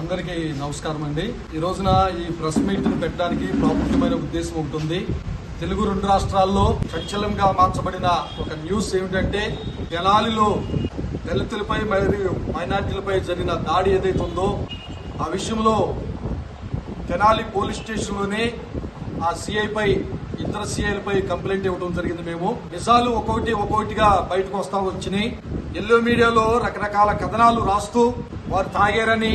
అందరికీ నమస్కారం అండి. ఈ రోజున ఈ ప్రెస్ మీట్ పెట్టడానికి ప్రాముఖ్యమైన ఉద్దేశం ఉంటుంది. తెలుగు రెండు రాష్ట్రాల్లో చంచలంగా మార్చబడిన ఒక న్యూస్ ఏమిటంటే తెనాలిలో దళితులపై మరియు మైనార్టీలపై జరిగిన దాడి ఏదైతే ఉందో ఆ విషయంలో తెనాలి పోలీస్ స్టేషన్లోనే ఆ సిఐపై ఇతర సిఐలపై కంప్లైంట్ ఇవ్వడం జరిగింది మేము. నిజాలు ఒక్కొక్కటి ఒక్కొక్కటిగా బయటకు వస్తా వచ్చినాయి. ఎల్లో మీడియాలో రకరకాల కథనాలు రాస్తూ వారు తాగారని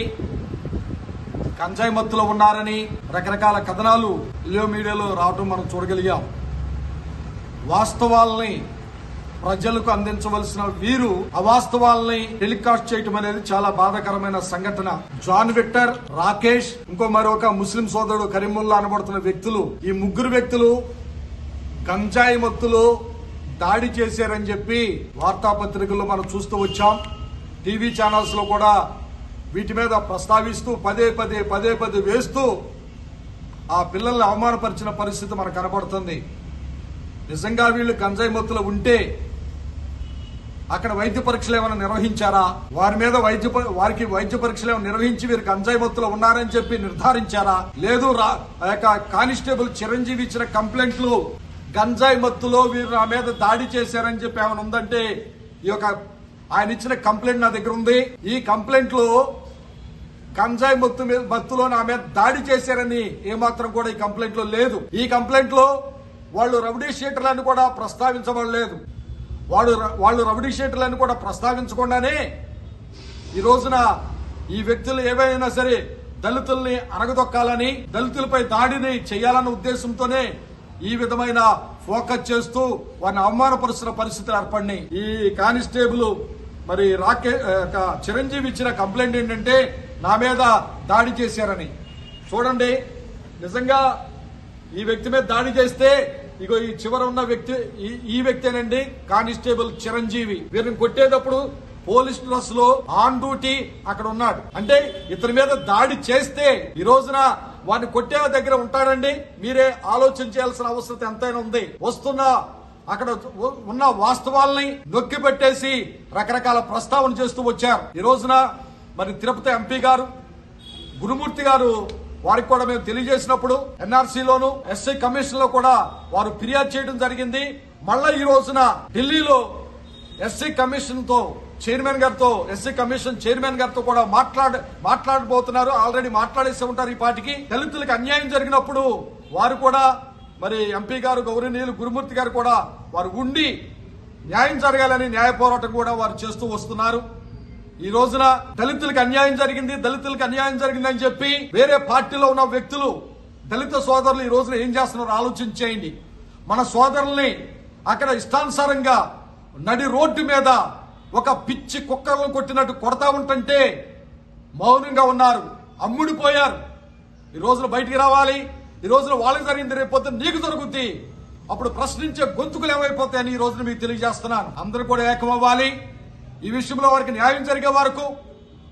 కంజాయి మత్తులో ఉన్నారని రకరకాల కథనాలు ఎల్లో మీడియాలో రావటం మనం చూడగలిగాం. వాస్తవాల్ని ప్రజలకు అందించవలసిన వీరు అవాస్తవాల్ని టెలికాస్ట్ చేయటం అనేది చాలా బాధాకరమైన సంఘటన. జాన్ విక్టర్ రాకేష్ ఇంకో మరొక ముస్లిం సోదరుడు కరీముల్లా అనబడుతున్న వ్యక్తులు. ఈ ముగ్గురు వ్యక్తులు గంజాయి మత్తులో దాడి చేశారని చెప్పి వార్తాపత్రికల్లో మనం చూస్తూ వచ్చాం. టీవీ ఛానల్స్లో కూడా వీటి మీద ప్రస్తావిస్తూ పదే పదే పదే పదే వేస్తూ ఆ పిల్లల్ని అవమానపరిచిన పరిస్థితి మనకు కనబడుతుంది. నిజంగా వీళ్ళు గంజాయి మత్తులో ఉంటే అక్కడ వైద్య పరీక్షలు ఏమైనా నిర్వహించారా? వారి మీద వైద్య వారికి వైద్య పరీక్షలు ఏమైనా నిర్వహించి వీరు గంజాయి మత్తులో ఉన్నారని చెప్పి నిర్ధారించారా? లేదు రా- ఆ యొక్క కానిస్టేబుల్ చిరంజీవి ఇచ్చిన కంప్లైంట్లు గంజాయి మత్తులో వీరు నా మీద దాడి చేశారని చెప్పి ఏమైనా ఉందంటే ఈ యొక్క ఆయన ఇచ్చిన కంప్లైంట్ నా దగ్గర ఉంది. ఈ కంప్లైంట్లో గంజాయి మత్తు మీద మత్తులో నా మీద దాడి చేశారని ఏమాత్రం కూడా ఈ కంప్లైంట్లో లేదు. ఈ కంప్లైంట్లో వాళ్ళు రౌడీ షీటర్లను కూడా ప్రస్తావించబడలేదు. వాడు వాళ్ళు రౌడీ షీటర్లను కూడా ప్రస్తావించకుండానే ఈ రోజున ఈ వ్యక్తులు ఏవైనా సరే దళితుల్ని అరగదొక్కాలని దళితులపై దాడిని చేయాలన్న ఉద్దేశంతోనే ఈ విధమైన ఫోకస్ చేస్తూ వారిని అవమానపరుస్తున్న పరిస్థితులు ఏర్పడినాయి. ఈ కానిస్టేబుల్ మరి రాకే చిరంజీవి ఇచ్చిన కంప్లైంట్ ఏంటంటే నా మీద దాడి చేశారని. చూడండి నిజంగా ఈ వ్యక్తి మీద దాడి చేస్తే ఇగో ఈ చివర ఉన్న వ్యక్తి ఈ- ఈ వ్యక్తేనండి కానిస్టేబుల్ చిరంజీవి. వీరిని కొట్టేటప్పుడు పోలీస్ డ్రెస్లో ఆన్ డ్యూటీ అక్కడ ఉన్నాడు. అంటే ఇతని మీద దాడి చేస్తే ఈ రోజున వాడిని కొట్టే దగ్గర ఉంటాడండి. మీరే ఆలోచన చేయాల్సిన అవసరం ఎంతైనా ఉంది. వస్తున్న అక్కడ ఉన్న వాస్తవాల్ని నొక్కి పెట్టేసి రకరకాల ప్రస్తావన చేస్తూ వచ్చారు. ఈ రోజున మరి తిరుపతి ఎంపీ గారు గురుమూర్తి గారు వారికి కూడా మేము తెలియజేసినప్పుడు ఎన్ఆర్సీలోను ఎస్ఐ కమిషన్లో కూడా వారు ఫిర్యాదు చేయడం జరిగింది. మళ్ళా ఈ రోజున ఢిల్లీలో ఎస్సీ కమిషన్తో చైర్మన్ గారితో ఎస్సీ కమిషన్ చైర్మన్ గారితో కూడా మాట్లాడ మాట్లాడబోతున్నారు. ఆల్రెడీ మాట్లాడేసి ఉంటారు ఈ పాటికి. దళితులకు అన్యాయం జరిగినప్పుడు వారు కూడా మరి ఎంపీ గారు గౌరవనీయులు గురుమూర్తి గారు కూడా వారు ఉండి న్యాయం జరగాలని న్యాయ పోరాటం కూడా వారు చేస్తూ వస్తున్నారు. ఈ రోజున దళితులకు అన్యాయం జరిగింది దళితులకు అన్యాయం జరిగిందని చెప్పి వేరే పార్టీలో ఉన్న వ్యక్తులు దళిత సోదరులు ఈ రోజున ఏం చేస్తున్నారో ఆలోచించేయండి. మన సోదరుల్ని అక్కడ ఇష్టానుసారంగా నడి రోడ్డు మీద ఒక పిచ్చి కుక్కలను కొట్టినట్టు కొడతా ఉంటుంటే మౌనంగా ఉన్నారు అమ్ముడిపోయారు. ఈ రోజున బయటికి రావాలి ఈ రోజున వాళ్ళకి జరిగింది రేపు నీకు దొరుకుతుంది అప్పుడు ప్రశ్నించే గొంతుకులు ఏమైపోతాయని ఈ రోజున మీకు తెలియజేస్తున్నాను. అందరూ కూడా ఏకమవ్వాలి. ఈ విషయంలో వారికి న్యాయం జరిగే వరకు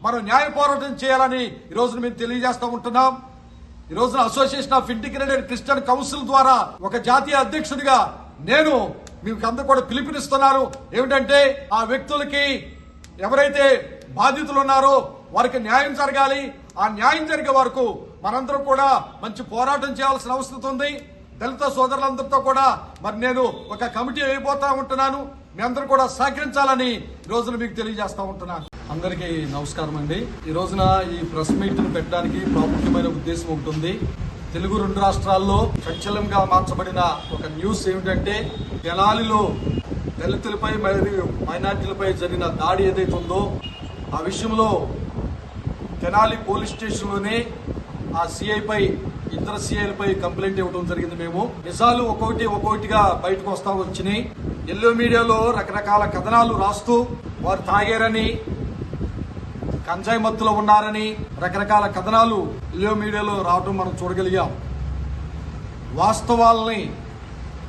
మనం న్యాయ పోరాటం చేయాలని ఈ రోజున మేము తెలియజేస్తూ ఉంటున్నాం. ఈ రోజున association of integrated Christian council ద్వారా ఒక జాతీయ అధ్యక్షుడిగా నేను మీకు అందరూ కూడా పిలుపునిస్తున్నాను ఏమిటంటే ఆ వ్యక్తులకి ఎవరైతే బాధితులు ఉన్నారో వారికి న్యాయం జరగాలి. ఆ న్యాయం జరిగే వరకు మనందరం కూడా మంచి పోరాటం చేయాల్సిన అవసరం ఉంది. దళిత సోదరులందరితో కూడా మరి నేను ఒక కమిటీ అయిపోతా ఉంటున్నాను. మీ అందరూ కూడా సహకరించాలని ఈ రోజున మీకు తెలియజేస్తా ఉంటున్నాను అందరికీ నమస్కారం అండి. ఈ రోజున ఈ ప్రెస్ మీట్ పెట్టడానికి ప్రాముఖ్యమైన ఉద్దేశం ఉంటుంది. తెలుగు రెండు రాష్ట్రాల్లో సంచలనంగా మార్చబడిన ఒక న్యూస్ ఏమిటంటే తెనాలిలో దళితులపై మరియు మైనార్టీలపై జరిగిన దాడి ఏదైతే ఉందో ఆ విషయంలో తెనాలి పోలీస్ స్టేషన్లోనే ఆ సిఐపై ఇతర సిఐలపై కంప్లైంట్ ఇవ్వడం జరిగింది మేము. నిజాలు ఒక్కొక్కటి ఒక్కొక్కటిగా బయటకు వస్తా వచ్చినాయి. ఎల్లో మీడియాలో రకరకాల కథనాలు రాస్తూ వారు తాగారని కంజాయి మత్తులో ఉన్నారని రకరకాల కథనాలు ఎల్లో మీడియాలో రావడం మనం చూడగలిగాం. వాస్తవాల్ని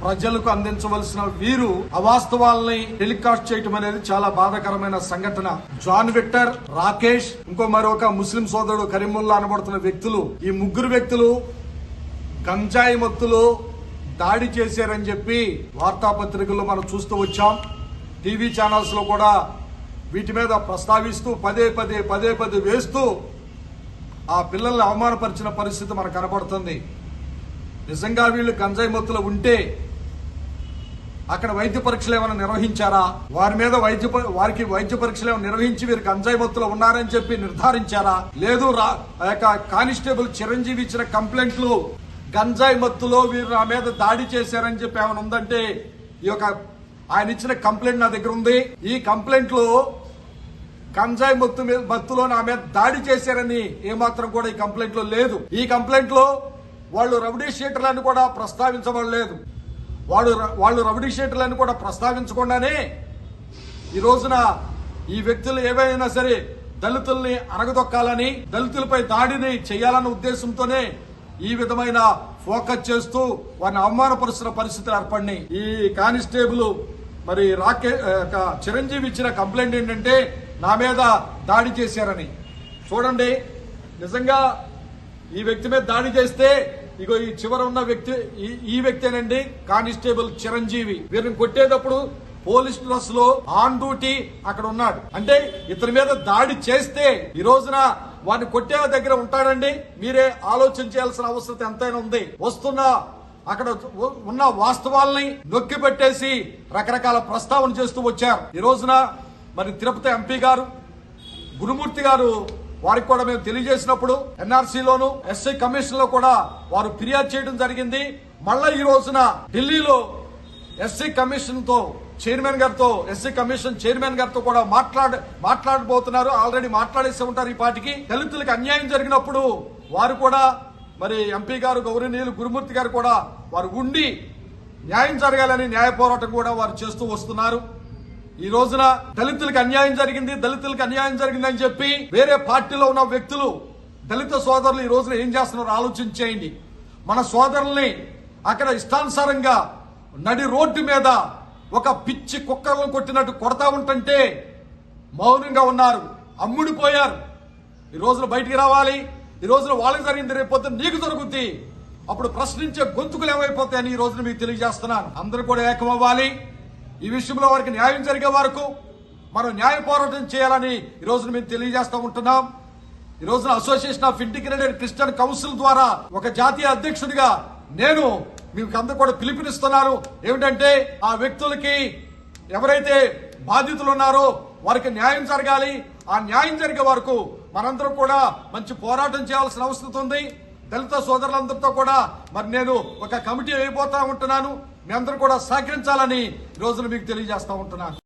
ప్రజలకు అందించవలసిన వీరు అవాస్తవాల్ని టెలికాస్ట్ చేయటం అనేది చాలా బాధాకరమైన సంఘటన. జాన్ విక్టర్ రాకేష్ ఇంకో మరొక ముస్లిం సోదరుడు కరీముల్లా అనబడుతున్న వ్యక్తులు. ఈ ముగ్గురు వ్యక్తులు గంజాయి మత్తులో దాడి చేశారని చెప్పి వార్తాపత్రికల్లో మనం చూస్తూ వచ్చాం. టీవీ ఛానల్స్లో కూడా వీటి మీద ప్రస్తావిస్తూ పదే పదే పదే పదే వేస్తూ ఆ పిల్లల్ని అవమానపరిచిన పరిస్థితి మనకు కనబడుతుంది. నిజంగా వీళ్ళు గంజాయి మత్తులో ఉంటే అక్కడ వైద్య పరీక్షలు ఏమైనా నిర్వహించారా? వారి మీద వైద్య వారికి వైద్య పరీక్షలు ఏమైనా నిర్వహించి వీరు గంజాయి మత్తులో ఉన్నారని చెప్పి నిర్ధారించారా? లేదు రా- ఆ యొక్క కానిస్టేబుల్ చిరంజీవి ఇచ్చిన కంప్లైంట్లు గంజాయి మత్తులో వీరు నా మీద దాడి చేశారని చెప్పి ఏమైనా ఉందంటే ఈ యొక్క ఆయన ఇచ్చిన కంప్లైంట్ నా దగ్గర ఉంది. ఈ కంప్లైంట్లో గంజాయి మత్తు మీద మత్తులో నా మీద దాడి చేశారని ఏమాత్రం కూడా ఈ కంప్లైంట్లో లేదు. ఈ కంప్లైంట్లో వాళ్ళు రౌడీ షీటర్లను కూడా ప్రస్తావించబడలేదు. వాడు వాళ్ళు రౌడీ షీటర్లను కూడా ప్రస్తావించకుండానే ఈ రోజున ఈ వ్యక్తులు ఏవైనా సరే దళితుల్ని అణగదొక్కాలని దళితులపై దాడిని చేయాలన్న ఉద్దేశంతోనే ఈ విధమైన ఫోకస్ చేస్తూ వారిని అవమానపరుస్తున్న పరిస్థితులు ఏర్పడినాయి. ఈ కానిస్టేబుల్ మరి రాకే చిరంజీవి ఇచ్చిన కంప్లైంట్ ఏంటంటే నా మీద దాడి చేశారని. చూడండి నిజంగా ఈ వ్యక్తి మీద దాడి చేస్తే ఇగో ఈ చివర ఉన్న వ్యక్తి ఈ- ఈ వ్యక్తేనండి కానిస్టేబుల్ చిరంజీవి. వీరిని కొట్టేటప్పుడు పోలీస్ డ్రెస్లో ఆన్ డ్యూటీ అక్కడ ఉన్నాడు. అంటే ఇతని మీద దాడి చేస్తే ఈ రోజున వాడిని కొట్టే దగ్గర ఉంటాడండి. మీరే ఆలోచన చేయాల్సిన అవసరం ఎంతైనా ఉంది. వస్తున్న అక్కడ ఉన్న వాస్తవాల్ని నొక్కి పెట్టేసి రకరకాల ప్రస్తావన చేస్తూ వచ్చారు. ఈ రోజున మరి తిరుపతి ఎంపీ గారు గురుమూర్తి గారు వారికి కూడా మేము తెలియజేసినప్పుడు ఎన్ఆర్సీలోను ఎస్ఐ కమిషన్లో కూడా వారు ఫిర్యాదు చేయడం జరిగింది. మళ్ళా ఈ రోజున ఢిల్లీలో ఎస్సీ కమిషన్తో చైర్మన్ గారితో ఎస్సీ కమిషన్ చైర్మన్ గారితో కూడా మాట్లాడ మాట్లాడబోతున్నారు. ఆల్రెడీ మాట్లాడేసి ఉంటారు ఈ పార్టీకి. దళితులకు అన్యాయం జరిగినప్పుడు వారు కూడా మరి ఎంపీ గారు గౌరవనీయులు గురుమూర్తి గారు కూడా వారు ఉండి న్యాయం జరగాలని న్యాయ పోరాటం కూడా వారు చేస్తూ వస్తున్నారు. ఈ రోజున దళితులకు అన్యాయం జరిగింది దళితులకు అన్యాయం జరిగిందని చెప్పి వేరే పార్టీలో ఉన్న వ్యక్తులు దళిత సోదరులు ఈ రోజున ఏం చేస్తున్నారో ఆలోచించేయండి. మన సోదరుల్ని అక్కడ ఇష్టానుసారంగా నడి రోడ్డు మీద ఒక పిచ్చి కుక్కలను కొట్టినట్టు కొడతా ఉంటుంటే మౌనంగా ఉన్నారు అమ్ముడిపోయారు. ఈ రోజున బయటికి రావాలి ఈ రోజున వాళ్ళకి జరిగింది రేపు పొద్దున్న నీకు జరుగుద్ది అప్పుడు ప్రశ్నించే గొంతుకులు ఏమైపోతాయని ఈ రోజున మీకు తెలియజేస్తున్నాను. అందరూ కూడా ఏకమవ్వాలి. ఈ విషయంలో వారికి న్యాయం జరిగే వరకు మనం న్యాయ పోరాటం చేయాలని ఈ రోజున మేము తెలియజేస్తూ ఉంటున్నాం. ఈ రోజున association of integrated Christian council ద్వారా ఒక జాతీయ అధ్యక్షుడిగా నేను మీకు అందరూ కూడా పిలుపునిస్తున్నారు. ఏమిటంటే ఆ వ్యక్తులకి ఎవరైతే బాధితులు ఉన్నారో వారికి న్యాయం జరగాలి. ఆ న్యాయం జరిగే వరకు మనందరం కూడా మంచి పోరాటం చేయాల్సిన అవసరం ఉంది. దళిత సోదరులందరితో కూడా మరి నేను ఒక కమిటీ అయిపోతా ఉంటున్నాను. మీ అందరూ కూడా సహకరించాలని ఈ రోజున మీకు తెలియజేస్తా ఉంటున్నాను.